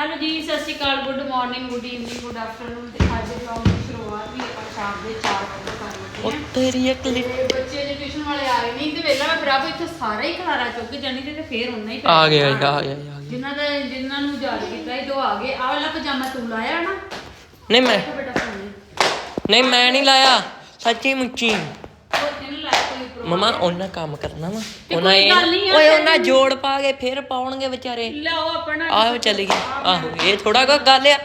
Hello ਜੀ ਸਤਿ ਸ਼੍ਰੀ ਅਕਾਲ good morning good evening good afternoon ਤੇ ਅੱਜ ਵਲੌਗ ਦੀ ਸ਼ੁਰੂਆਤ ਵੀ ਆਪਾਂ ਸ਼ਾਮ ਦੇ 4 ਵਜੇ ਕਰ ਉਹ ਲੱਗੇ ਤੇਰੀ ਅਕਲੀ ਹਾਂ ਤੇ ਬੱਚੇ ਜੇ ਟਿਊਸ਼ਨ ਵਾਲੇ ਆਏ ਨਹੀਂ ਤੇ ਵੇਲਾ ਮੈਂ ਬਰਾਬਰ ਇੱਥੇ ਸਾਰਾ ਹੀ ਖਲਾਰਾ ਚੁੱਕ ਜਾਣੀ ਤੇ ਫੇਰ ਉਹਨਾਂ ਹੀ ਆ ਗਿਆ ਜੀ, ਆ ਗਿਆ ਜੀ, ਆ ਗਿਆ। ਜਿਨ੍ਹਾਂ ਦਾ ਜਿਨ੍ਹਾਂ ਨੂੰ ਯਾਦ ਕੀਤਾ ਇਹ ਦੋ ਆ ਗਏ। ਆਹ ਵਾਲਾ ਪਜਾਮਾ ਤੂੰ ਲਾਇਆ ਨਾ? ਨਹੀਂ ਮੈਂ ਬੇਟਾ ਫੋਨ ਨਹੀਂ ਮੈਂ ਨਹੀਂ ਲਾਇਆ ਸੱਚੀ ਮੁੱਚੀ ਉਹ ਦਿਨ ਲਾਇਆ ਕੋਈ ਪ੍ਰੋ ਮਮਾ ਉਹਨਾਂ ਕੰਮ ਕਰਨਾ ਵਾ। ਉਹਨਾਂ ਕੋਈ ਇਹ ਓਏ ਉਹਨਾਂ ਜੋੜ ਪਾ ਕੇ ਫਿਰ ਪਾਉਣਗੇ ਵਿਚਾਰੇ। ਲਓ ਆਪਣਾ ਆਹੋ ਚੱਲ ਗਈ। ਆਹੋ ਇਹ ਥੋੜਾ ਕੋ ਗੱਲ ਆ।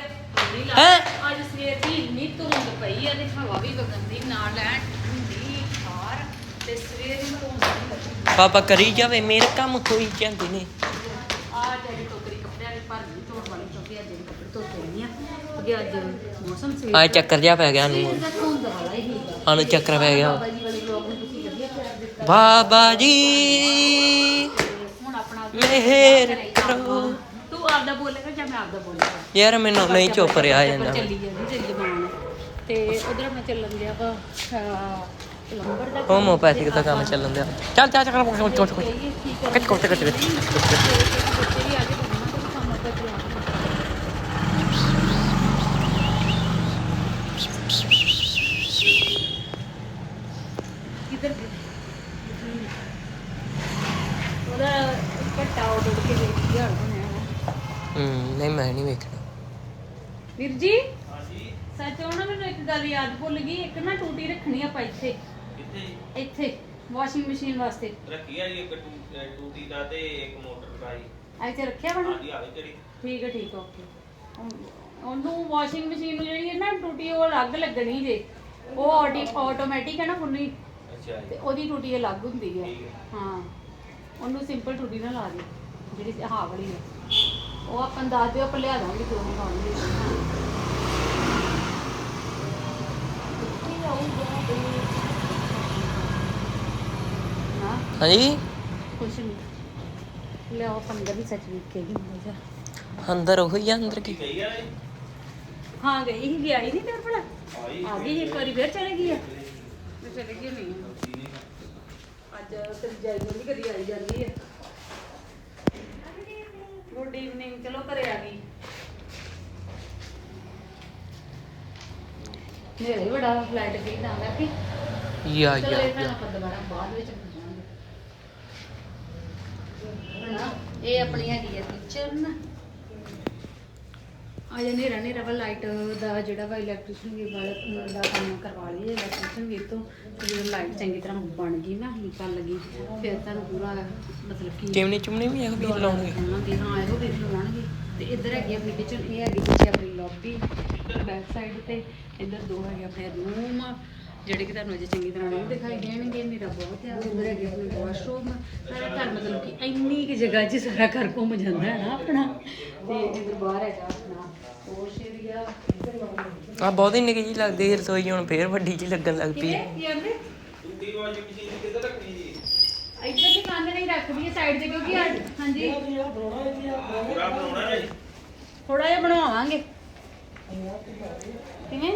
ਹੈਂ? ਅੱਜ ਸਵੇਰ ਦੀ ਇੰਨੀ ਧੁੰਦ ਪਈ ਆ ਤੇ ਹਵਾ ਵੀ ਵਗੰਦੀ ਨਾਲ ਲੈਣ ਠੰਡੀ ਠਾਰ ਤੇ ਸਵੇਰ ਦੀ ਧੁੰਦ ਪਾਪਾ ਕਰੀ ਜਾਵੇ ਮੇਰੇ ਕੰਮ ਹੋਈ ਜਾਂਦੇ ਨੇ। ਆ ਜਿਹੜੀ ਟੋਕਰੀ ਕੱਪੜਿਆਂ ਦੀ ਭਰ ਗਈ ਧੋਣ ਵਾਲੀ ਕਿਉਂਕਿ ਅੱਜ ਕੱਪੜੇ ਧੋਤੇ ਨਹੀਂ ਆ। ਕਿਉਂਕਿ ਅੱਜ ਮੌਸਮ ਸਵੇਰ ਆ ਚੱਕਰ ਜਿਹਾ ਪੈ ਗਿਆ ਨੂੰ ਹੀ ਚੱਕਰ ਪੈ ਗਿਆ ਬਾਬਾ ਜੀ ਵਾਲੇ ਵਲੌਗ ਨੂੰ ਤੁਸੀਂ ਵਧੀਆ ਪਿਆਰ ਦਿੱਤਾ ਬਾਬਾ ਜੀ ਤੇ ਹੁਣ ਆਪਣਾ ਮਿਹਰ ਕਰੋ। ਤੂੰ ਆਪਦਾ ਬੋਲੇਗਾ ਜਾਂ ਮੈਂ ਆਪਦਾ ਬੋਲੇਗਾ ਯਾਰ ਮੈਨੂੰ ਨਹੀਂ ਚੁੱਪ ਰਿਹਾ ਜਾਂਦਾ ਚੱਲੀ ਜਾਂਦੀ ਤੇਰੀ ਜ਼ਬਾਨ ਤੇ ਉਧਰ ਮੈਂ ਚੱਲਣ ਦਿਆ ਵਾ ਪਲੰਬਰ ਦਾ ਹੋਮੋਪੈਥਿਕ ਦਾ ਕੰਮ ਚੱਲਣ ਦਿਆ ਚੱਲ ਚੱਲ ਚੱਲ ਚੱਲ ਚੱਲ ਚੱਲ ਕੱਟ ਕੱਟ ਕੱਟ ਕਿੱਧਰ ਉਹਦਾ ਕੇ ਬਣਿਆ। ਹੂੰ ਨਹੀਂ ਮੈਂ ਨਹੀਂ ਵੇਖਣਾ। ਵੀਰ ਜੀ? ਸੱਚ ਉਹਨਾਂ ਮੈਨੂੰ ਇੱਕ ਗੱਲ ਯਾਦ ਭੁੱਲ ਗਈ ਇੱਕ ਨਾ ਟੂਟੀ ਰੱਖਣੀ ਆਪਾਂ ਇੱਥੇ। ਕਿੱਥੇ ਇੱਥੇ ਵਾਸ਼ਿੰਗ ਮਸ਼ੀਨ ਵਾਸਤੇ। ਰੱਖੀ ਆ ਜੀ ਇੱਕ ਟੂ- ਅਹ ਟੂਟੀ ਦਾ ਤੇ ਇੱਕ ਮੋਟਰ ਦਾ ਜੀ। ਇੱਥੇ ਰੱਖਿਆ ਵਾ ਨਾ? ਹਾਂਜੀ ਆਵੇ ਜਿਹੜੀ ਠੀਕ ਹੈ ਠੀਕ ਹੈ ਓਕੇ। ਉਹਨੂੰ ਵਾਸ਼ਿੰਗ ਮਸ਼ੀਨ ਨੂੰ ਜਿਹੜੀ ਹੈ ਨਾ ਟੂਟੀ ਉਹ ਅਲੱਗ ਲੱਗਣੀ ਜੇ। ਉਹ ਆਟੋਮੈਟਿਕ ਹੈ ਨਾ ਫੁੰਨੀ ਅੱਛਾ ਤੇ ਜੀ ਉਹਦੀ ਟੂਟੀ ਅਲੱਗ ਹੁੰਦੀ ਹੈ। ਠੀਕ ਹੈ। ਹਾਂ। ਉਹਨੂੰ ਸਿੰਪਲ ਟੂਟੀ ਨਾ ਲਾ ਦੇ ਜਿਹੜੀ ਹਾਂ ਵਾਲੀ ਹੈ ਉਹ ਆਪਾਂ ਨੂੰ ਦੱਸ ਦਿਓ ਆਪਾਂ ਲਿਆ ਦਾਂਗੇ ਦੋ ਮੰਗਾਉਣਗੇ ਹਾਂ। ਹਾਂਜੀ? ਕੁਛ ਨਹੀਂ ਲਿਆਓ ਆਪਾਂ ਅੰਦਰ ਵੀ ਸੱਚ ਵੇਖ ਕੇ ਹੀ ਮਜ਼ਾ ਅੰਦਰ ਉਹੀ ਆ ਅੰਦਰ ਕੀ? ਗਈ ਆ ਜੀ ਹਾਂ ਗਈ ਹੀ ਗਿਆ ਹੀ ਨਹੀਂ ਤੇਰੇ ਭਲਾ ਆਈ ਆ ਗਈ ਇੱਕ ਵਾਰੀ ਫੇਰ ਚਲੇ ਗਈ ਆ। ਮੈਂ ਚਲੇ ਗਈ ਨਹੀਂ ਅੱਜ ਤੇ ਜਾਈ ਨਹੀਂ ਕਦੀ ਆਈ ਜਾਂਦੀ ਹੈ ਗੁੱਡ ਈਵਨਿੰਗ ਚਲੋ ਘਰੇ ਆ ਗਈ। ਮੇਰੇ ਬੜਾ ਗਈ ਤਾਂ ਮੈਂ ਕਿ ਯਾ ਯਾ ਯਾ। ਦੁਬਾਰਾ ਬਾਅਦ ਵਿੱਚ ਹਨਾ? ਇਹ ਆਪਣੀ ਹੈਗੀ ਹੈ ਕਿਚਨ ਆ ਜਾਂ ਨੇਰਾ ਨੇਰਾ ਵਾ ਲਾਈਟ ਦਾ ਜਿਹੜਾ ਵਾ ਇਲੈਕਟ੍ਰੀਸ਼ੀਅਨ ਵੀ ਵਾਲਾ ਦਾ ਕੰਮ ਕਰਵਾ ਲਈਏ ਇਲੈਕਟ੍ਰੀਸ਼ੀਅਨ ਵੀ ਤੋਂ। ਤੇ ਜਦੋਂ ਲਾਈਟ ਚੰਗੀ ਤਰ੍ਹਾਂ ਬਣ ਗਈ ਨਾ ਲੀਕਾਂ ਲੱਗੀ ਫਿਰ ਤੁਹਾਨੂੰ ਪੂਰਾ ਮਤਲਬ ਕਿ ਚਿਮਨੀ ਚੁਮਨੀ ਵੀ ਇਹੋ ਵੀ ਲਾਉਣਗੇ? ਲਾਉਣਗੇ। ਹਾਂ ਇਹੋ ਵੀ ਲਵਾਉਣਗੇ ਤੇ ਇੱਧਰ ਹੈਗੀ ਆਪਣੀ ਕਿਚਨ ਇਹ ਹੈਗੀ ਪਿੱਛੇ ਆਪਣੀ ਲੌਬੀ ਬੈਕ ਸਾਈਡ ਤੇ ਇੱਧਰ ਦੋ ਹੈਗੇ ਆਪਣੇ ਰੂਮ ਜਿਹੜੇ ਕਿ ਤੁਹਾਨੂੰ ਅਜੇ ਚੰਗੀ ਤਰ੍ਹਾਂ ਨਹੀਂ ਦਿਖਾਈ ਦੇਣਗੇ ਮੇਰਾ ਬਹੁਤ ਆ ਇੱਧਰ ਹੈਗੇ ਆਪਣੇ ਵਾਸ਼ਰੂਮ ਸਾਰਾ ਘਰ ਮਤਲਬ ਕਿ ਇੰਨੀ ਕਿ ਜਗ੍ਹਾ 'ਚ ਸਾਰਾ ਘਰ ਘੁੰਮ ਜਾਂਦਾ ਹੈ ਨਾ ਆਪਣਾ। ਤੇ ਇੱਧਰ ਬਾਹਰ ਹੈਗਾ ਆਪਣਾ ਪੋਸ਼ ਏਰੀਆ ਆ। ਬਹੁਤ ਹੀ ਨਿੱਕੀ ਜੀ ਲੱਗਦੀ ਹੈ ਰਸੋਈ ਹੁਣ ਫੇਰ ਵੱਡੀ ਜੀ ਲੱਗਣ ਲੱਗ ਪਈ। ਕਿਵੇਂ? ਕੀ ਆਂਦੇ ਟੂਟੀ ਵਾਸ਼ਿੰਗ ਮਸ਼ੀਨ ਕਿੱਧਰ ਰੱਖਣੀ ਜੀ? ਇੱਧਰ ਦੀ ਕੰਧ ਨਹੀਂ ਰੱਖਦੀ ਹੈ ਸਾਈਡ ਤੇ ਕਿਉਂਕਿ ਹਾਂਜੀ। ਥੋੜਾ ਜਿਹਾ ਬਣਵਾਵਾਂਗੇ ਕਿਵੇਂ?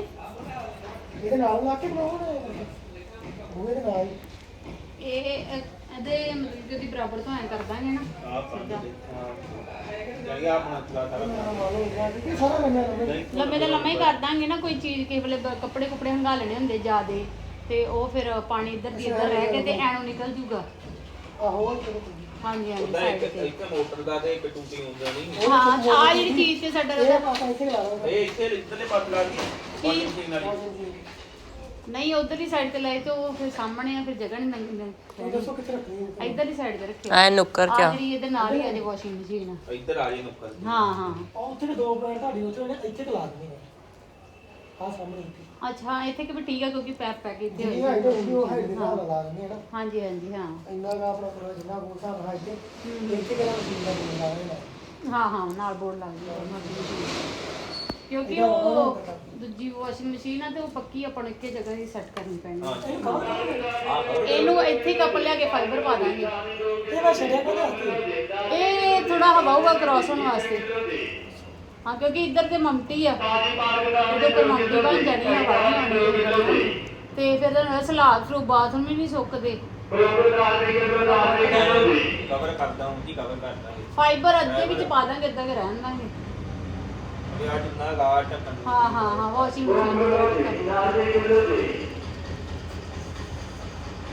ਇਹਦੇ ਨਾਲ ਲਾ ਕੇ ਬਣਾਉਣਾ ਉਹ ਇਹਦੇ ਨਾਲ ਇਹ ਇਹਦੇ ਮਤਲਬ ਕਿ ਉਹਦੀ ਬਰਾਬਰ ਤੋਂ ਐ ਕਰ ਦਾਂਗੇ ਨਾ। ਆਪਣਾ ਚਲਾ ਸਾਰਾ ਲੰਮਾ ਲੰਮਾ ਲੰਮੇ ਦਾ ਲੰਮਾ ਹੀ ਕਰ ਦਾਂਗੇ ਨਾ ਕੋਈ ਚੀਜ਼ ਕਿਸੇ ਵੇਲੇ ਬ- ਕੱਪੜੇ ਕੁਪੜੇ ਹੰਗਾ ਲੈਣੇ ਹੁੰਦੇ ਜਿਆਦੇ ਤੇ ਉਹ ਫਿਰ ਪਾਣੀ ਇੱਧਰ ਦੀ ਇੱਧਰ ਰਹਿ ਕੇ ਤੇ ਐਨੋਂ ਨਿਕਲ ਜੂਗਾ। ਆਹੋ ਚਲੋ ਹਾਂਜੀ ਹਾਂਜੀ ਉਹਦਾ ਸਾਈਡ ਇੱਕ ਤੇ। ਇੱਕ ਮੋਟਰ ਦਾ ਤੇ ਇੱਕ ਟੂਟੀ ਹੁੰਦਾ ਨਹੀਂ। ਹਾਂ ਆ ਜਿਹੜੀ ਚੀਜ਼ ਤੇ ਸਾਡਾ ਇਹ ਰਹਿੰਦਾ ਪਾਸਾ ਇੱਥੇ ਲਾ ਲਓ ਇਹ ਇੱਥੇ ਇੱਧਰਲੇ ਪਾਸੇ ਲਾ ਗਈ ਵਾਸ਼ਿੰਗ ਮਸ਼ੀਨ ਵਾਲੀ। ਨਹੀਂ ਉਧਰਲੀ ਸਾਈਡ ਤੇ ਲਾਏ ਤੇ ਉਹ ਫਿਰ ਸਾਹਮਣੇ ਆ ਫਿਰ ਜਗ੍ਹਾ ਨਹੀਂ ਲੰਗੀ ਦੱਸੋ ਕਿੱਥੇ ਰੱਖਣੀ ਹੈ ਇੱਧਰਲੀ ਸਾਈਡ ਤੇ ਰੱਖਿਓ। ਐ ਨੁੱਕਰ ਆ ਚ ਆ। ਜਿਹੜੀ ਇਹਦੇ ਨਾਲ ਹੀ ਆ ਜੇ ਵਾਸ਼ਿੰਗ ਮਸ਼ੀਨ ਇੱਧਰ ਆ ਜੇ ਨੁੱਕਰ। ਹਾਂ ਹਾਂ। ਆ ਉੱਥੇ ਦੋ ਪੈਰ ਤੁਹਾਡੀ ਉੱਥੇ ਨੇ ਇੱਥੇ ਤੇ ਲਾ ਦੇਣੀ ਹੈ ਆ ਸਾਹਮਣੇ ਇੱਥੇ। ਅੱਛਾ ਹਾਂ, ਇੱਥੇ ਕਿ ਵੀ ਠੀਕ ਆ ਕਿਉਂਕਿ ਪੈਪ ਪੈ ਕੇ ਇੱਥੇ ਹੋਈ ਹੋਊਗੀ ਉਹ ਹਾਈਟ ਦੇ ਨਾਲ ਲਾ ਦੇਣੀ ਹੈ ਨਾ। ਹਾਂਜੀ ਹਾਂਜੀ ਹਾਂ। ਇੰਨਾ ਦਾ ਆਪਣਾ ਪੂਰਾ ਜਿੰਨਾ ਬੋਲ ਸਾਹਿਬ ਹਾਈਟ ਤੇ ਇੱਥੇ ਕਿਹੜਾ ਮਸ਼ੀਨ ਦਾ ਬੋਲ ਲਾ ਹਾਂ ਹਾਂ ਨਾਲ ਬੋਰਡ ਲੱਗ ਗਿਆ ਕਿਉਂਕਿ ਉਹ ਦੂਜੀ ਵਾਸ਼ਿੰਗ ਮਸ਼ੀਨ ਆ ਤੇ ਉਹ ਪੱਕੀ ਆਪਾਂ ਨੂੰ ਇੱਕੇ ਜਗ੍ਹਾ ਹੀ ਸੈੱਟ ਕਰਨੀ ਪੈਣੀ। ਹਾਂ ਇਹਨੂੰ ਇੱਥੇ ਕੱਪ ਲਿਆ ਕੇ ਫਾਈਬਰ ਪਾ ਦਾਂਗੇ। ਇਹ ਮੈਂ ਛੱਡਿਆ ਕੋਲ ਹੱਥ ਇਹ ਥੋੜਾ ਹਵਾ ਹੁਵਾ ਕ੍ਰਾਸ ਹੋਣ ਵਾਸਤੇ। ਹਾਂ ਕਿਉਂਕਿ ਇੱਧਰ ਤੇ ਮਮਟੀ ਆ। ਉਹਦੇ ਉੱਪਰ ਮਮਟੀ ਬਣ ਜਾਣੀ ਆ ਆਉਣੀ ਤੇ ਫਿਰ ਸਲਾਦ ਫਰੂ ਬਾਥਰੂਮ ਹੀ ਨਹੀਂ ਸੁੱਕਦੇ। ਕਵਰ ਕਰਦਾ ਹਾਂ ਜੀ ਕਵਰ ਕਰਦਾ ਫਾਈਬਰ ਅੱਧੇ ਵਿੱਚ ਪਾ ਦਾਂਗੇ ਅੱਧਾ ਕੇ ਰਹਿਣ ਦਾਂਗੇ। ਵੀ। ਹਾਂ ਹਾਂ ਹਾਂ ਵਾਸ਼ਿੰਗ ਮਸ਼ੀਨ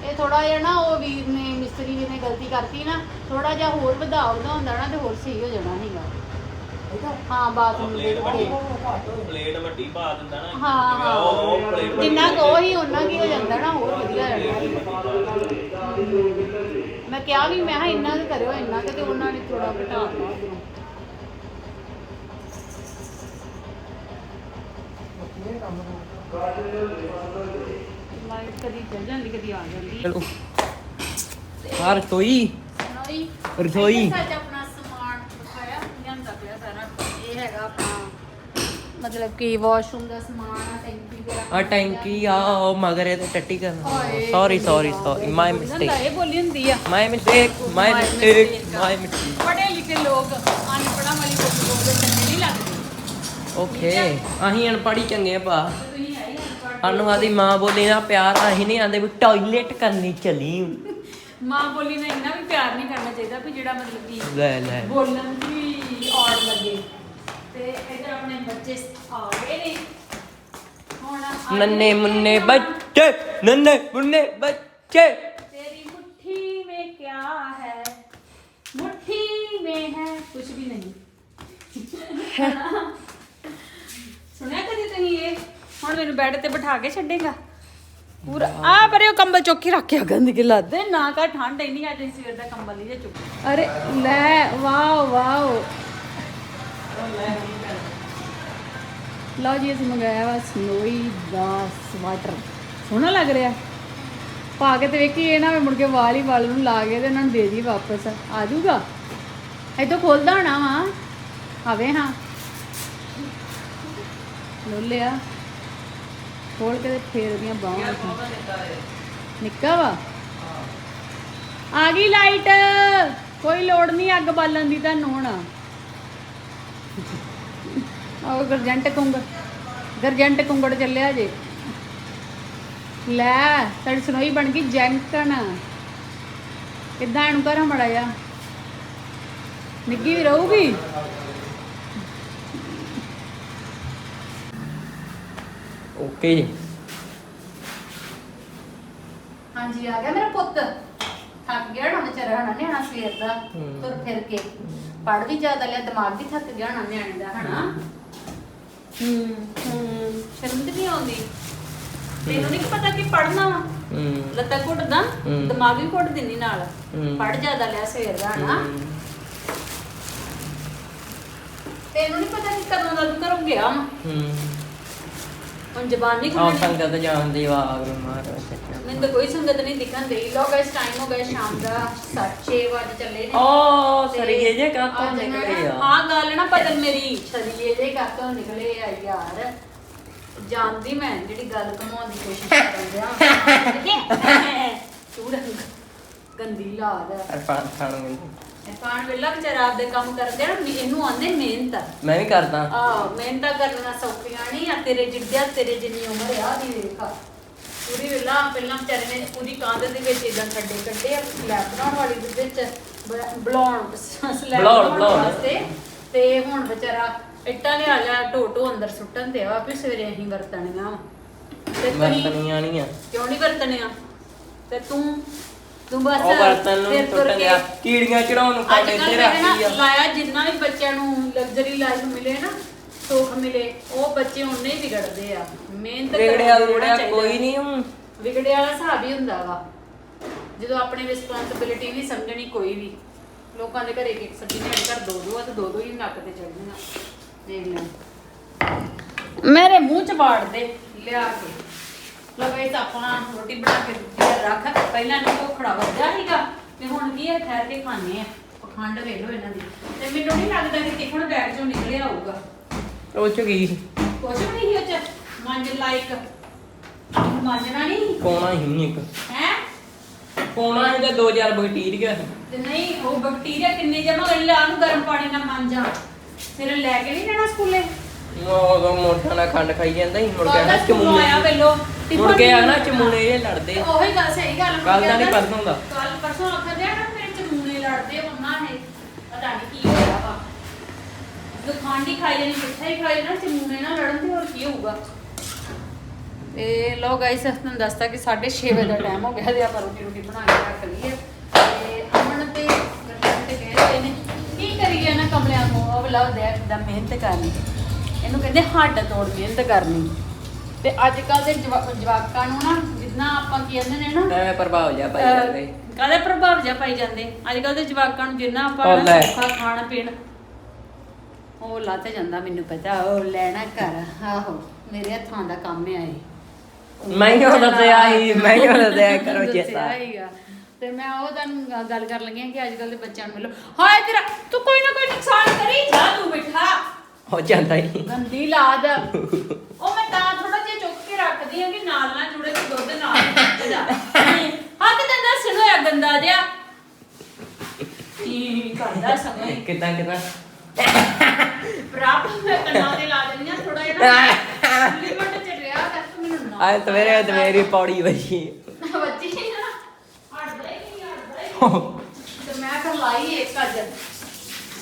ਇਹ ਥੋੜਾ ਜਿਹਾ ਨਾ ਉਹ ਵੀਰ ਨੇ ਮਿਸਤਰੀ ਵੀਰ ਨੇ ਗਲਤੀ ਕਰਤੀ ਨਾ ਥੋੜਾ ਜਿਹਾ ਹੋਰ ਵਧਾ ਉਹਦਾ ਹੁੰਦਾ ਨਾ ਤੇ ਹੋਰ ਸਹੀ ਹੋ ਜਾਣਾ ਸੀਗਾ। ਹਾਂ ਬਾਥਰੂਮ ਦੇ ਉੱਤੇ ਪਲੇਟ ਵੱਡੀ ਪਾ ਦਿੰਦਾ ਨਾ ਹਾਂ ਹਾਂ ਜਿੰਨਾ ਕੁ ਹੀ ਉਹਨਾਂ ਕੀ ਹੋ ਜਾਂਦਾ ਨਾ ਹੋਰ ਵਧੀਆ ਜਾਂਦਾ। ਮੈਂ ਕਿਹਾ ਵੀ ਮੈਂ ਕਿਹਾ ਇੰਨਾ ਕਰਿਓ ਇੰਨਾ ਕੁ ਤੇ ਉਹਨਾਂ ਨੇ ਥੋੜਾ ਘਟਾ ਦਿੱਤਾ ਉਧਰੋਂ ਇਹ ਕੰਮ ਨੂੰ ਲਾਈਟ ਕਦੀ ਚੱਲ ਜਾਂਦੀ ਕਦੀ ਆ ਜਾਂਦੀ। ਚਲੋ। ਆ ਰਸੋਈ। ਰਸੋਈ? ਰਸੋਈ। ਇੱਥੇ ਸੱਚ ਆਪਣਾ ਸਮਾਨ ਦਿਖਾਇਆ ਲਿਆਂਦਾ ਪਿਆ ਸਾਰਾ। ਇਹ ਹੈਗਾ ਆਪਣਾ ਮਤਲਬ ਕਿ ਵਾਸ਼ਰੂਮ ਦਾ ਸਮਾਨ ਆ ਟੈਂਕੀ ਵਗੈਰਾ। ਆ ਟੈਂਕੀ ਆ ਉਹ ਮਗਰ ਇਹ ਤੇ ਟੱਟੀ ਕਰਨਾ sorry sorry sorry my mistake ਇਹ ਬੋਲੀ ਹੁੰਦੀ ਆ। My mistake my My mistake mistake. My mistake ਪੜ੍ਹੇ ਲਿਖੇ ਲੋਕ ਅਨਪੜ੍ਹਾਂ ਵਾਲੀ ਬੋਲੀ ਬੋਲਦੇ ਲੱਗਦੇ ਓਕੇ ਅਸੀਂ ਅਨਪੜ੍ਹ ਹੀ ਚੰਗੇ ਆ ਭਾ ਤੁਸੀਂ ਹੈ ਹੀ ਅਨਪੜ੍ਹ ਸਾਨੂੰ ਆਦੀ ਮਾਂ ਬੋਲੀ ਦਾ ਪਿਆਰ ਅਸੀਂ ਨਹੀਂ ਆਂਦੇ ਵੀ ਟਾਇਲਟ ਕਰਨੀ ਚਲੀ ਮਾਂ ਬੋਲੀ ਨਾਲ ਇੰਨਾ ਵੀ ਪਿਆਰ ਨਹੀਂ ਕਰਨਾ ਚਾਹੀਦਾ ਵੀ ਜਿਹੜਾ ਮਤਲਬ ਕਿ ਲੈ ਲੈ ਬੋਲਣ ਦੀ ਔੜ ਲੱਗੇ ਤੇ ਇਧਰ ਆਪਣੇ ਬੱਚੇ ਆ ਗਏ ਨੇ ਹੁਣ ਅੱਜ ਨੰਨੇ ਮੁੰਨੇ ਬੱਚੇ ਨੰਨੇ ਮੁੰਨੇ ਬੱਚੇ तेरी मुट्ठी में क्या है मुट्ठी में है कुछ भी नहीं ਸੁਣਿਆ ਕਦੇ ਤੁਸੀਂ ਇਹ? ਹੁਣ ਮੈਨੂੰ ਬੈੱਡ ਤੇ ਬਿਠਾ ਕੇ ਛੱਡੇਗਾ। ਪੂਰਾ ਆ ਪਰੇ ਉਹ ਕੰਬਲ ਚੁੱਕ ਰੱਖਿਆ ਗੰਦ ਕੇ ਲੱਦੇ। ਨਾ ਕਾ ਠੰਡ ਇੰਨੀ ਅੱਜ ਸਵੇਰ ਦਾ ਕੰਬਲ ਨਹੀਂ ਜੇ ਚੁੱਕ ਅਰੇ ਲੈ, ਵਾਓ ਵਾਓ। ਲਓ ਜੀ, ਅਸੀਂ ਮੰਗਾਇਆ ਵਾ ਸਨੋਈ ਦਾ ਸਵਾਟਰ। ਸੋਹਣਾ ਲੱਗ ਰਿਹਾ। ਪਾ ਕੇ ਤੇ ਵੇਖੀ, ਇਹ ਨਾ ਵੀ ਮੁੜ ਕੇ ਵਾਲ ਹੀ ਵਾਲ ਨੂੰ ਲਾ ਕੇ ਤੇ ਇਹਨਾਂ ਨੂੰ ਦੇ ਦੀ ਵਾਪਸ। ਆ ਜਾਊਗਾ? ਇਹ ਤਾਂ ਖੋਲਦਾ ਹੋਣਾ ਵਾ। ਆਵੇ ਹਾਂ। ਲੋ ਲਿਆ ਖੋਲ ਕੇ ਤੇ ਫੇਰ ਉਹਦੀਆਂ ਬਾਹਾਂ ਨਿੱਕਾ ਵਾ? ਆ ਗਈ ਲਾਈਟ। ਕੋਈ ਲੋੜ ਨਹੀਂ ਅੱਗ ਬਾਲਣ ਦੀ ਤੁਹਾਨੂੰ ਹੁਣ। ਆਹ ਗਰਜੰਟ ਕੁੰਗੜ ਗਰਜੰਟ ਕੁੰਗੜ ਚੱਲਿਆ ਜੇ। ਲੈ ਸਾਡੀ ਸੁਣੋਈ ਬਣ ਗਈ ਜੈਂਕਣ। ਕਿੱਦਾਂ ਇਹਨੂੰ ਕਰ ਮੜਾ ਜਾ ਨਿੱਗੀ ਵੀ ਰਹੂਗੀ? ਓਕੇ ਜੀ ਹਾਂਜੀ ਆ ਗਿਆ ਮੇਰਾ ਪੁੱਤ। ਥੱਕ ਗਿਆ ਹੁਣ ਵਿਚਾਰਾ ਹਣਾ ਨਿਆਣਾ ਸਵੇਰ ਦਾ। ਹਮ। ਤੁਰ ਫਿਰ ਕੇ। ਪੜ ਵੀ ਜ਼ਿਆਦਾ ਲਿਆ ਦਿਮਾਗ ਵੀ ਥੱਕ ਗਿਆ ਹਣਾ ਨਿਆਣੇ ਦਾ ਹਨਾ? ਹੂੰ। ਹੂੰ ਸ਼ਰਮ ਤੇ ਨਹੀਂ ਆਉਂਦੀ। ਤੈਨੂੰ ਨਹੀਂ ਪਤਾ ਕਿ ਪੜਨਾ ਵਾ? ਹੂੰ। ਲੱਤਾਂ ਘੁੱਟਦਾ ਹਮ। ਦਿਮਾਗ ਵੀ ਘੁੱਟ ਦਿੰਦੀ ਨਾਲ। ਹਮ। ਪੜ ਜ਼ਿਆਦਾ ਲਿਆ ਸਵੇਰ ਦਾ ਹਨਾ? ਤੈਨੂੰ ਨਹੀਂ ਪਤਾ ਕਿ ਕਦੋਂ ਦਾ ਤੂੰ ਘਰੋਂ ਗਿਆ ਵਾ। ਹੂੰ। ਹੁਣ ਜ਼ਬਾਨ ਨਹੀਂ ਆਹ ਖੁੱਲਣੀ ਸੰਗਤ ਜਾਣਦੀ ਵਾ ਆਗਰੂ ਮਾਰ ਮੈਨੂੰ ਤਾਂ ਕੋਈ ਸੰਗਤ ਨਹੀਂ ਦਿਖਣ ਦੇਈ ਲੋ ਗਾਇਸ ਟਾਈਮ ਹੋ ਗਿਆ ਸ਼ਾਮ ਦਾ 6 ਵਜੇ ਚੱਲੇ ਨੇ। ਓ ਸਰੀਏ ਜੇ ਕਾਤੋਂ ਨਿਕਲੇ ਆ? ਆਹ ਗੱਲ ਨਾ ਬਦਲ ਮੇਰੀ ਛਲੀਏ ਜੇ ਕਾਤੋਂ ਨਿਕਲੇ ਆ ਯਾਰ। ਜਾਣਦੀ ਮੈਂ ਜਿਹੜੀ ਗੱਲ ਕਮਾਉਣ ਦੀ ਕੋਸ਼ਿਸ਼ ਕਰ ਰਿਹਾ ਤੂੰ ਗੰਦੀ ਲਾਦ ਅਰਫਾਨ ਖਾਨ ਮੈਨੂੰ ਪਾਣ ਵੇਲਾ ਵਿਚਾਰਾ ਆਪਦੇ ਕੰਮ ਕਰਦੇ ਨਾ, ਇਹਨੂੰ ਆਂਦੇ ਮਿਹਨਤ। ਮੈਂ ਵੀ ਕਰਦਾ। ਆ ਮਿਹਨਤਾਂ ਕਰਨਾ ਸੌਖੀਆਂ ਨਹੀਂ ਆ ਤੇਰੇ ਜਿੱਦਿਆ ਤੇਰੇ ਜਿੰਨੀ ਉਮਰ ਆ ਦੀ ਵੇਖਾ ਪੂਰੀ ਵੇਲਾ ਪਹਿਲਾਂ ਵਿਚਾਰੇ ਨੇ ਪੂਰੀ ਕੰਧ ਦੇ ਵਿੱਚ ਇਦਾਂ ਖੱਡੇ ਕੱਢੇ ਆ ਸਲੈਬ ਬਣਾਉਣ ਵਾਲੀ ਦੇ ਵਿੱਚ ਬ- ਬਣਾਉਣ ਸਲੈਬ ਬਣਾਉਣ- ਬਣਾਉਣ ਬਣਾਉਣ। ਵਾਸਤੇ। ਤੇ ਹੁਣ ਵਿਚਾਰਾ ਇੱਟਾਂ ਲਿਆ ਲਿਆ ਢੋਟੋ ਅੰਦਰ ਸੁੱਟਣ ਤੇ ਆ ਵੀ ਸਵੇਰੇ ਅਸੀਂ ਵਰਤਣੀਆਂ ਵਾਂ। ਤੇ ਤੁਸੀਂ ਵਰਤਨੀਆਂ ਨਹੀਂ ਆ। ਕਿਉਂ ਨਹੀਂ ਵਰਤਣੀਆਂ? ਤੇ ਤੂੰ ਤੂੰ ਬਸ ਉਹ ਵਰਤਨ ਨੂੰ ਫਿਰ ਤੁਰ ਕੇ- ਕੀੜੀਆਂ ਚੜਾਉਣ ਨੂੰ ਅੱਜ ਕੱਲ੍ਹ ਨਾ ਰੱਖੀ ਆ। ਲਾਇਆ ਜਿੰਨਾ ਵੀ ਬੱਚਿਆਂ ਨੂੰ ਲਗਜ਼ਰੀ ਲਾਈਫ ਮਿਲੇ ਨਾ ਸੁੱਖ ਮਿਲੇ ਉਹ ਬੱਚੇ ਉਹਨੇ ਹੀ ਵਿਗੜਦੇ ਆ। ਮਿਹਨਤ ਵਿਗੜਿਆ ਕਰਨਾ ਵਿਗੜਿਆ ਚਾਹੀਦਾ। ਕੋਈ ਨਹੀਂ ਹੂੰ ਵਿਗੜਿਆ ਵਾਲਾ ਹਿਸਾਬ ਹੀ ਹੁੰਦਾ ਵਾ। ਜਦੋਂ ਆਪਣੀ ਰਿਸਪੌਂਸਿਬਿਲਿਟੀ ਨਹੀਂ ਸਮਝਣੀ ਕੋਈ ਵੀ ਲੋਕਾਂ ਦੇ ਘਰੇ ਇੱਕ ਇੱਕ ਸਬਜ਼ੀ ਨੇ ਘਰ ਦੋ ਦੋ ਆ ਤੇ ਦੋ ਦੋ ਹੀ ਨੱਕ ਤੇ ਚੜ੍ਹਨੀਆਂ ਦੇਖ ਲੈ। ਮੇਰੇ ਮੂੰਹ ਚ ਵਾੜ ਦੇ ਲਿਆ ਕੇ। ਲਗਾਈ ਤਾਂ ਆਪਾਂ ਰੋਟੀ ਬਣਾ ਕੇ ਦਿੱਤੀ ਆ ਰੱਖ। ਪਹਿਲਾਂ ਨੂੰ ਕੋਖੜਾ ਵੱਜਾ ਸੀਗਾ ਤੇ ਹੁਣ ਕੀ ਹੈ ਠਹਿਰ ਕੇ ਖਾਣੇ ਆ। ਪਖੰਡ ਵੇਖ ਲਓ ਇਹਨਾਂ ਦੀ। ਤੇ ਮੈਨੂੰ ਨਹੀਂ ਲੱਗਦਾ ਕਿ ਟਿਫਨ ਬੈਗ ਚੋਂ ਨਿਕਲਿਆ ਆਊਗਾ ਉਹ ਚ ਗਈ ਕੁਝ ਵੀ ਨਹੀਂ ਚ। ਮੰਜ ਲਾਈਕ ਮੰਜਣਾ ਨਹੀਂ ਕੋਣਾ ਹੀ ਨਹੀਂ ਇੱਕ। ਹੈ? ਕੋਣਾ ਇਹਦਾ 2000 ਬੈਕਟੀਰੀਆ ਤੇ ਨਹੀਂ ਉਹ ਬੈਕਟੀਰੀਆ ਕਿੰਨੇ ਜਮਾ ਕਰ ਲਿਆ ਉਹਨੂੰ ਗਰਮ ਪਾਣੀ ਨਾਲ ਮਾਂਜਾ ਫਿਰ ਲੈ ਕੇ ਨਹੀਂ ਜਾਣਾ ਸਕੂਲੇ? ਉਹ ਮੋਟਾ ਨਾਲ ਖੰਡ ਖਾਈ ਜਾਂਦਾ ਸੀ ਮੁੜ ਕੇ ਸਕੂਲੋਂ ਆਇਆ ਵੇਲੋ ਮੁੜ ਕੇ ਆਣਾ ਚਮੂਨੇ ਇਹ ਲੜਦੇ ਉਹੀ ਗੱਲ ਸਹੀ ਗੱਲ ਕੱਲ੍ਹ ਦਾ ਨੀ, ਪਰਸੋਂ ਦਾ। ਕੱਲ ਪਰਸੋਂ ਆਖਦੇ ਆ ਨਾ ਮੇਰੇ ਚਮੂਨੇ ਲੜਦੇ ਉਹਨਾਂ ਨੇ। ਪਤਾ ਨਹੀਂ ਕੀ ਹੋਇਆ ਵਾ। ਜੋ ਖਾਂਡੀ ਖਾਈ ਜਾਣੀ ਮਿੱਠਾ ਹੀ ਖਾਈ ਜਾਣਾ ਚਮੂਨੇ ਨਾਲ ਲੜਨ ਤੇ ਹੋਰ ਕੀ ਹੋਊਗਾ? ਤੇ ਲੋ ਗਾਇਸ ਤੁਹਾਨੂੰ ਦੱਸਤਾ ਕਿ 6:30 ਵਜੇ ਦਾ ਟਾਈਮ ਹੋ ਗਿਆ ਤੇ ਆਪਾਂ ਰੋਟੀ ਰੋਟੀ ਬਣਾ ਕੇ ਰੱਖ ਲਈ ਹੈ ਤੇ ਅਮਨ ਤੇ ਗਰਦਨ ਤੇ ਕਹਿ ਰਹੇ ਨੇ ਕੀ ਕਰੀਏ ਨਾ ਕਮਲਿਆਂ ਨੂੰ ਉਹ ਲਵ ਦੇ ਦਾ ਮਿਹਨਤ ਕਰਨੀ। ਇਹਨੂੰ ਕਹਿੰਦੇ ਹੱਡ ਤੋੜ ਮਿਹਨਤ ਕਰਨੀ। ਤੇ ਅੱਜ ਕੱਲ ਦੇ ਜਵਾ- ਜਵਾਕਾਂ ਨੂੰ ਨਾ ਜਿੰਨਾ ਆਪਾਂ ਕੀ ਕਹਿੰਦੇ ਨੇ ਨਾ ਐਵੇਂ ਪ੍ਰਭਾਵ ਜਾ ਪਾਈ ਜਾਂਦੇ। ਕਾਹਦੇ ਪ੍ਰਭਾਵ ਜਿਹਾ ਪਾਈ ਜਾਂਦੇ? ਅੱਜ ਕੱਲ ਦੇ ਜਵਾਕਾਂ ਨੂੰ ਜਿੰਨਾ ਆਪਾਂ ਉਹ ਲੈ। ਸੌਖਾ ਖਾਣ ਪੀਣ ਉਹ ਲੱਤ ਜਾਂਦਾ ਮੈਨੂੰ ਪਤਾ ਉਹ ਲੈਣਾ ਘਰ ਆਹੋ ਮੇਰੇ ਹੱਥਾਂ ਦਾ ਕੰਮ ਹੈ ਇਹ। ਮੈਂ ਕਿਉਂ ਦੱਸਿਆ ਸੀ ਮੈਂ ਦੱਸਿਆ ਕਰੋ ਦੱਸਿਆ ਚੇਤਾ ਹੀਗਾ। ਤੇ ਮੈਂ ਉਹ ਤੁਹਾਨੂੰ ਗ- ਗੱਲ ਕਰ ਲੱਗੀ ਹਾਂ ਕਿ ਅੱਜ ਕੱਲ ਦੇ ਬੱਚਿਆਂ ਨੂੰ ਮਿਲੋ। ਹਾਏ ਤੇਰਾ ਤੂੰ ਕੋਈ ਨਾ ਕੋਈ ਨੁਕਸਾਨ ਕਰੀ ਜਾ ਤੂੰ ਬਿਠਾ। ਹੋ ਜਾਂਦਾ ਹੀ। ਗੰਦੀ ਲਾਦ। ਉਹ ਮੈਂ ਤਾਂ ਜਿਹਾ ਰੱਖਦੀ ਹਾਂ ਕਿ ਨਾਲ ਨਾ ਜੁੜੇ ਤੇ ਦੁੱਧ ਨਾਲ ਹੀ ਜਾ। ਹੱਥ ਤੇ ਦੱਸਣ ਹੋਇਆ ਗੰਦਾ ਜਿਹਾ। ਕੀ ਕਰਦਾ ਸਮਝ ਕਿਦਾਂ ਕਿਦਾਂ? ਪ੍ਰਾਪਤ ਮੈਂ ਕੰਨਾਂ ਤੇ ਲਾ ਦੇਣੀਆਂ ਥੋੜਾ ਜਿਹਾ ਲਿਮਟ ਚ ਰਿਹਾ ਕਰ ਤੂੰ ਮੈਨੂੰ ਨਾ ਆ ਤਵੇਰੇ ਤਵੇਰੀ ਪੌੜੀ ਵਜੀ। ਬੱਚੀ ਨਾ ਅੜਦਾ ਹੀ ਨਹੀਂ ਅੜਦਾ ਹੀ। ਤੇ ਮੈਂ ਫਿਰ ਲਾਈ ਇੱਕ ਅੱਜ।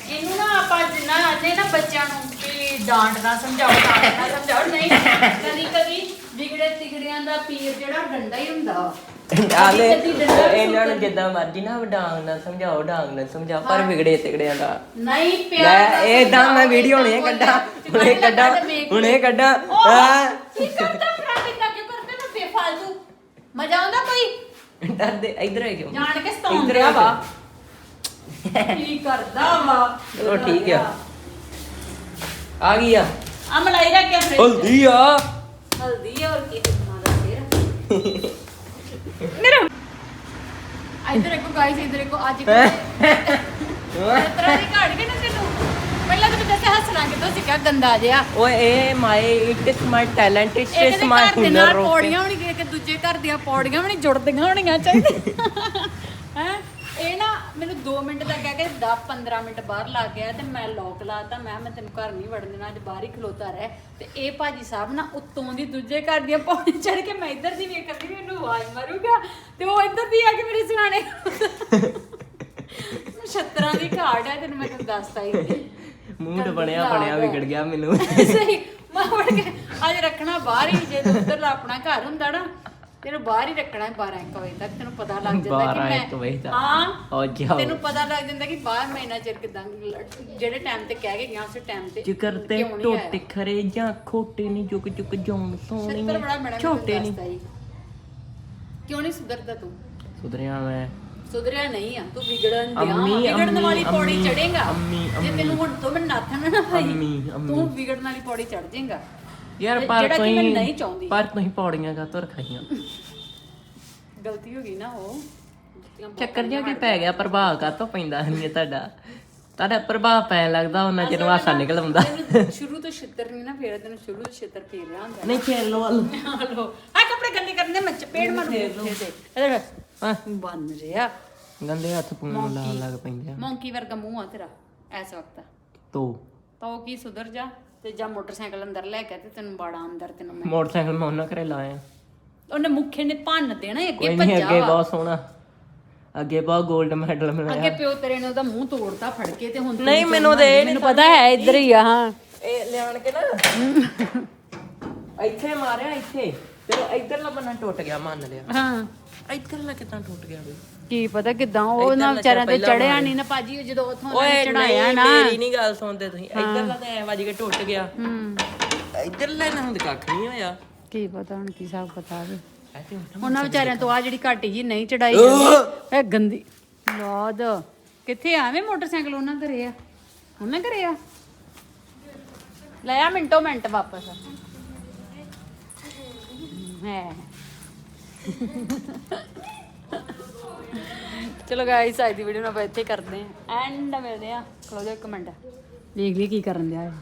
ਇਹਨੂੰ ਨਾ ਆਪਾਂ ਜਿੰਨਾ ਆਨੇ ਨਾ ਬੱਚਿਆਂ ਨੂੰ ਕਿ ਡਾਂਟ ਨਾ ਸਮਝਾਓ ਡਾਂਟ ਨਾ ਸਮਝਾਓ। ਨਹੀਂ ਕਦੀ ਕਦੀ ਵਿਗੜੇ ਤਿਗੜਿਆਂ ਦਾ ਪੀਰ ਜਿਹੜਾ ਡੰਡਾ ਹੀ ਹੁੰਦਾ। ਵਾ। ਆਲੇ ਕਦੀ ਡੰਡਾ ਵੀ ਇਹਨਾਂ ਨੂੰ ਸੁੱਟ- ਜਿੱਦਾਂ ਮਰਜ਼ੀ ਨਾ ਡਾਂਗ ਨਾ ਸਮਝਾਓ ਡਾਂਗ ਨਾ ਸਮਝਾਓ ਪਰ ਵਿਗੜੇ ਤਿਗੜਿਆਂ ਦਾ। ਨਹੀਂ ਪਿਆਰ ਲੈ ਨਾਲ ਇਹ ਤਾਂ ਮੈਂ ਸਮਝਾਓ, ਵੀਡੀਓ ਹੁਣੇ ਏਦਾਂ ਕੱਢਾਂ ਬੋਲਿਆ। ਹੁਣੇ ਕੱਢਾਂ ਕੱਢ ਵੇਖ। ਹੁਣੇ ਲੈ। ਕੱਢਾਂ ਉਹ, ਹਾਂ। ਕੀ ਕਰਦਾ ਫਰਾਡ ਇਦਾਂ ਕਿਉਂ ਕਰਦੇ ਨਾ ਬੇਫਾਲਤੂ? ਮਜ਼ਾ ਆਉਂਦਾ ਕੋਈ? ਡਰਦੇ ਇਧਰ ਹੈ ਕਿਉਂ? ਜਾਣ ਕੇ ਇੱਧਰ ਸਤਾਉਂਦਿਆ ਆ ਵਾ। ਕੀ ਕਰਦਾ ਵਾ? ਚਲੋ ਠੀਕ ਆ। ਆ ਗਈ ਆ। ਆ ਮਲਾਈ ਰੱਖ ਕੇ ਫ੍ਰਿਜ ਹਲਦੀ ਆ। ਹਲਦੀ ਔਰ ਕੀ ਬਣਾ ਦਾ ਫੇਰ? ਮੇਰਾ ਇਧਰ ਦੇਖੋ ਗਾਇਸ ਇਧਰ ਦੇਖੋ ਅੱਜ ਤੇਰਾ ਦੀ ਘਾੜ ਕੇ ਨਾ ਤੈਨੂੰ। ਪਹਿਲਾਂ ਤਾਂ ਦੱਸਿਆ ਹੱਸਣਾ ਕਿ ਤੁਸੀਂ ਕਿਹਾ ਗੰਦਾ ਜਿਹਾ। ਓਏ ਇਹ my it is my talent it is my ਹੁਨਰ ਪੌੜੀਆਂ ਹੋਣੀ ਕਿ ਦੂਜੇ ਘਰ ਦੀਆਂ ਪੌੜੀਆਂ ਵੀ ਨਹੀਂ ਜੁੜਦੀਆਂ ਹੋਣੀਆਂ ਚਾਹੀਦੀਆਂ। ਹੈ? ਇਹ ਨਾ ਮੈਨੂੰ 2 ਮਿੰਟ ਦਾ ਕਹਿ ਕੇ 10 15 ਮਿੰਟ ਬਾਹਰ ਲੱਗ ਗਿਆ ਤੇ ਮੈਂ ਲੋਕ ਲਾਤਾ ਮੈਂ ਮੈਂ ਤੈਨੂੰ ਘਰ ਨਹੀਂ ਵੜਨ ਦੇਣਾ ਅੱਜ ਬਾਹਰ ਹੀ ਖਲੋਤਾ ਰਹਿ। ਤੇ ਇਹ ਭਾਜੀ ਸਾਹਿਬ ਨਾ ਉੱਤੋਂ ਦੀ ਦੂਜੇ ਘਰ ਦੀਆਂ ਪੌੜੀਆਂ ਚੜ ਕੇ ਮੈਂ ਇੱਧਰ ਦੀ ਵੇਖਦੀ ਵੀ ਇਹਨੂੰ ਆਵਾਜ਼ ਮਾਰੂਗਾ ਤੇ ਉਹ ਇੱਧਰ ਦੀ ਆ ਕੇ ਮੇਰੇ ਸੁਣਾਣੇ ਛੱਤਰਾਂ ਦੀ ਘਾੜ ਹੈ ਤੈਨੂੰ ਮੈਂ ਤੈਨੂੰ ਦੱਸਤਾ ਹੀ ਮੂਡ ਬਣਿਆ ਬਣਿਆ ਵਿਗੜ ਗਿਆ ਮੈਨੂੰ। ਸਹੀ ਮੈਂ ਵੜ ਕੇ ਅੱਜ ਰੱਖਣਾ ਬਾਹਰ ਹੀ ਜੇ ਉੱਧਰ ਆਪਣਾ ਘਰ ਹੁੰਦਾ ਨਾ ਤੈਨੂੰ ਬਾਹਰ ਹੀ ਰੱਖਣਾ 12 1 ਵਜੇ ਤੱਕ ਤੈਨੂੰ ਪਤਾ ਲੱਗ ਜਾਂਦਾ ਕਿ 12 ਮੈਂ ਇੱਕ ਵਜੇ ਤੱਕ। ਹਾਂ ਹੋ ਜਾਓ ਤੈਨੂੰ ਪਤਾ ਲੱਗ ਜਾਂਦਾ ਕਿ ਬਾਹਰ ਮੈਂ ਇੰਨਾ ਚਿਰ ਕਿਦਾਂ ਜਿਹੜੇ ਟਾਈਮ ਤੇ ਕਹਿ ਕੇ ਗਿਆ ਉਸੇ ਟਾਈਮ ਤੇ ਜਿਗਰ ਤੇ ਕਿਉਂ ਨਹੀਂ ਟੋਟੇ? ਖਰੇ ਜਾਂ ਖੋਟੇ ਨਹੀਂ ਜੁਕ ਜੁਕ ਜਾਉਣ ਛਿੱਤਰ ਬੜਾ ਮੈਡਮ ਛੋਟੇ ਨਹੀਂ ਕਿਉਂ ਨਹੀਂ ਸੁਧਰਦਾ ਤੂੰ ਸੁਧਰਿਆ ਮੈਂ ਸੁਧਰਿਆ ਨਹੀਂ ਆ ਤੂੰ ਵਿਗੜਨ ਦਿਆ ਅੰਮੀ, ਵਿਗੜਨ ਅੰਮੀ, ਵਾਲੀ ਪੌੜੀ ਅੰਮੀ, ਚੜੇਗਾ ਅੰਮੀ, ਜੇ ਅੰਮੀ। ਤੈਨੂੰ ਹੁਣ ਤੋਂ ਮੈਂ ਨਾਥਣ ਨਾ ਭਾਈ ਅੰਮੀ, ਅੰਮੀ। ਤੂੰ ਵਿਗੜਨ ਵਾਲੀ ਪੌੜੀ ਚੜ ਜਾਏਗਾ ਯਾਰ ਤੇ ਪਰ ਜਿਹੜਾ ਕਿ ਮੈਂ ਤੁਸੀਂ ਨਹੀਂ ਚਾਹੁੰਦੀ। ਪਰ ਤੁਸੀਂ ਪੌੜੀਆਂ ਕਾ ਰਖਾਈਆਂ। ਗਲਤੀ ਹੋ ਗਈ ਨਾ ਉਹ। ਬਹੁਤ ਚੱਕਰ ਜਿਹਾ ਕੀ ਪੈ ਗਿਆ ਪ੍ਰਭਾਵ ਕਾ ਤੋਂ ਪੈਂਦਾ ਨਹੀਂ ਤੁਹਾਡਾ। ਤੁਹਾਡਾ ਪ੍ਰਭਾਵ ਪੈਣ ਲੱਗਦਾ ਉਹਨਾਂ ਚਿਰ ਹਾਸਾ ਨਿਕਲ ਆਉਂਦਾ। ਤੈਨੂੰ ਸ਼ੁਰੂ ਤੋਂ ਛਿੱਤਰ ਨਹੀਂ ਨਾ ਫੇਰ ਤੈਨੂੰ ਸ਼ੁਰੂ ਤੋਂ ਛਿੱਤਰ ਫੇਰ ਰਿਹਾ ਹੁੰਦਾ। ਨਹੀਂ ਖੇਲ ਲੋ ਵੱਲ ਹਲੋ। ਆ ਕੱਪੜੇ ਗੰਦੇ ਕਰਨ ਦੇ ਮੈਂ ਚਪੇੜ ਮਾਰੂ ਉੱਥੇ ਤੇ। ਇਹਦੇ ਹਾਂ। ਬੰਨ ਰਿਹਾ। ਗੰਦੇ ਹੱਥ ਪੂਣ ਲਾ ਲੱਗ ਪੈਂਦੇ ਆ ਮੌਂਕੀ ਵਰਗਾ ਮੂੰਹ ਆ ਤੇਰਾ ਐਸ ਵਕਤ। ਤੋ। ਤਾਂ ਉਹ ਕੀ ਸੁਧਰ ਜਾ। ਤੇ ਜਾਂ ਮੋਟਰਸਾਈਕਲ ਅੰਦਰ ਲੈ ਕੇ ਤੇ ਤੈਨੂੰ ਬੜਾ ਅੰਦਰ ਤੈਨੂੰ ਮੈਂ ਮੋਟਰਸਾਈਕਲ ਮੈਂ ਉਹਨਾਂ ਘਰੇ ਲਾਇਆ। ਉਹਨੇ ਮੁੱਖੇ ਨੇ ਭੰਨ ਦੇਣਾ ਈ, ਅੱਗੇ ਕੋਈ ਨਹੀਂ ਭੱਜਾ ਅੱਗੇ ਵਾ। ਬਹੁਤ ਸੋਹਣਾ। ਅੱਗੇ ਬਹੁਤ 골ਡ ਮੈਡਲ ਅੱਗੇ ਮਿਲਿਆ ਪਿਓ ਤੇਰੇ ਨੇ ਉਹਦਾ ਮੂੰਹ ਤੋੜਤਾ ਫੜ ਕੇ ਤੇ ਹੁਣ ਤੂੰ ਨਹੀਂ, ਮੈਨੂੰ ਤੇ ਇਹ ਮੈਨੂੰ ਪਤਾ ਹੈ ਇੱਧਰ ਹੀ ਆ ਹਾਂ। ਇਹ ਲਿਆਣ ਕੇ ਨਾ। ਇੱਥੇ ਮਾਰਿਆ ਇੱਥੇ। ਤੇ ਇੱਧਰਲਾ ਬੰਨਾ ਟੁੱਟ ਗਿਆ ਮੰਨ ਲਿਆ। ਹਾਂ। ਇੱਧਰਲਾ ਕਿਦਾਂ ਟੁੱਟ ਗਿਆ ਬਈ? ਕੀ ਪਤਾ ਕਿਦਾਂ ਉਹ ਨਾ ਵਿਚਾਰਿਆਂ ਤੇ ਚੜਿਆ। ਨਹੀਂ ਨਾ ਭਾਜੀ ਜਦੋਂ ਉਥੋਂ ਓਏ ਚੜਾਇਆ ਨਾ। ਮੇਰੀ ਨਹੀਂ ਗੱਲ ਸੁਣਦੇ ਤੁਸੀਂ। ਇੱਧਰਲਾ ਤਾਂ ਐ ਵੱਜ ਕੇ ਟੁੱਟ ਗਿਆ। ਹੂੰ। ਇੱਧਰਲਾ ਨਾ ਹੁਣ ਕੱਖ ਨਹੀਂ ਹੋਇਆ। ਕੀ ਪਤਾ ਹੁਣ ਕੀ ਹਿਸਾਬ ਪਤਾ ਵੀ। ਉਹਨਾਂ ਵਿਚਾਰਿਆਂ ਤੋਂ ਆ ਜਿਹੜੀ ਘਾਟੀ ਜੀ ਨਹੀਂ ਚੜਾਈ ਜਾਂਦੀ ਇਹ ਗੰਦੀ। ਲਾਦ ਕਿੱਥੇ ਆਵੇਂ ਮੋਟਰਸਾਈਕਲ? ਉਹਨਾਂ ਘਰੇ ਆ। ਉਹਨਾਂ ਘਰੇ ਆ। ਲੈ ਆ ਮਿੰਟੋ ਮਿੰਟ ਵਾਪਸ। ਹੈ। ਚਲੋ ਗਾਇਸ ਅੱਜ ਦੀ ਵੀਡੀਓ ਨੂੰ ਆਪਾਂ ਇੱਥੇ ਕਰਦੇ ਆਂ ਐਂਡ ਮਿਲਦੇ ਆਂ ਖਲੋ ਜਾ ਇੱਕ ਮਿੰਟ। ਦੇਖ ਲਈ ਕੀ ਕਰਨ ਦਿਆ ਹੈ